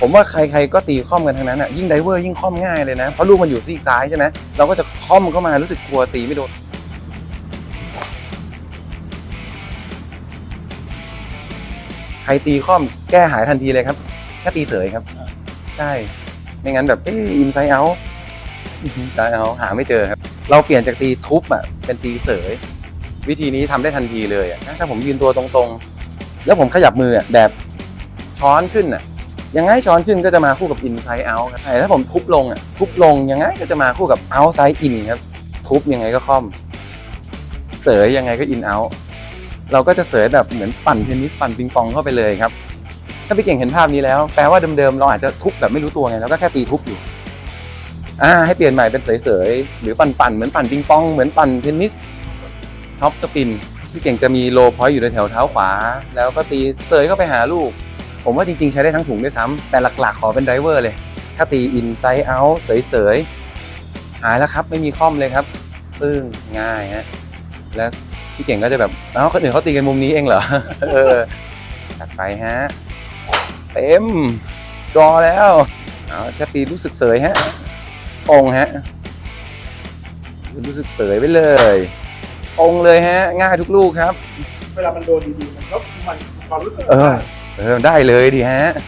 ผมว่าใครๆก็ตีค่อมกันทั้งนั้นอะยิ่งไดเวอร์ยิ่งค่อมง่ายเลยนะ เพราะลูกมันอยู่ซีกซ้ายใช่ไหมเราก็จะค่อมเข้ามารู้สึกกลัวตีไม่โดนใครตีค่อมแก้หายทันทีเลยครับแค่ตีเสยครับใช่ไม่งั้นแบบเอออินไซด์เอาอินไซด์เอาหาไม่เจอครับ เราเปลี่ยนจากตีทุบอะเป็นตีเสย วิธีนี้ทำได้ทันทีเลยอะถ้าผมยืนตัวตรงๆ แล้วผมขยับมืออะแบบช้อนขึ้นอะ ยังไงช้อนขึ้นก็จะมาคู่กับอินไซด์เอาครับแต่ถ้าผมทุบลงอะทุบลงยังไงก็จะมาคู่กับเอาไซด์อินครับทุบยังไงก็ค่อม เสยยังไงก็อินเอาเราก็จะเสยแบบเหมือนปั่นเทนนิสปั่นปิงปองเข้าไปเลยครับ ถ้าพี่เก่งเห็นภาพนี้แล้ว แปลว่าเดิมๆเราอาจจะทุบแบบไม่รู้ตัวไงเราก็แค่ตีทุบอยู่อ่าให้เปลี่ยนใหม่เป็นเสยๆหรือปั่นๆเหมือนปั่นปิงปองเหมือนปั่นเทนนิสท็อปสปินพี่เก่งจะมีโลพอยต์อยู่ในแถวเท้าขวา แล้วก็ตีเสยเข้าไปหาลูก ผมว่าจริงๆ ใช้ได้ทั้งถุงด้วยซ้ำแต่หลักๆ ขอเป็นไดเวอร์เลย ถ้าตีอินไซด์เอาเสยๆ หายแล้วครับไม่มีคอมเลยครับปึ้งง่ายฮะแล้วพี่เก่งก็จะแบบเอ้าคนอื่นเขาตีกันมุมนี้เองเหรอเออจัดไปฮะเต็มรอแล้วเอาแค่ตีรู้สึกเสยฮะองค์ฮะรู้สึกเสยไปเลย องค์เลยฮะ ง่ายทุกลูกครับ เวลามันโดนดีๆมันก็มันความรู้สึกเออ เออได้เลยดิฮะ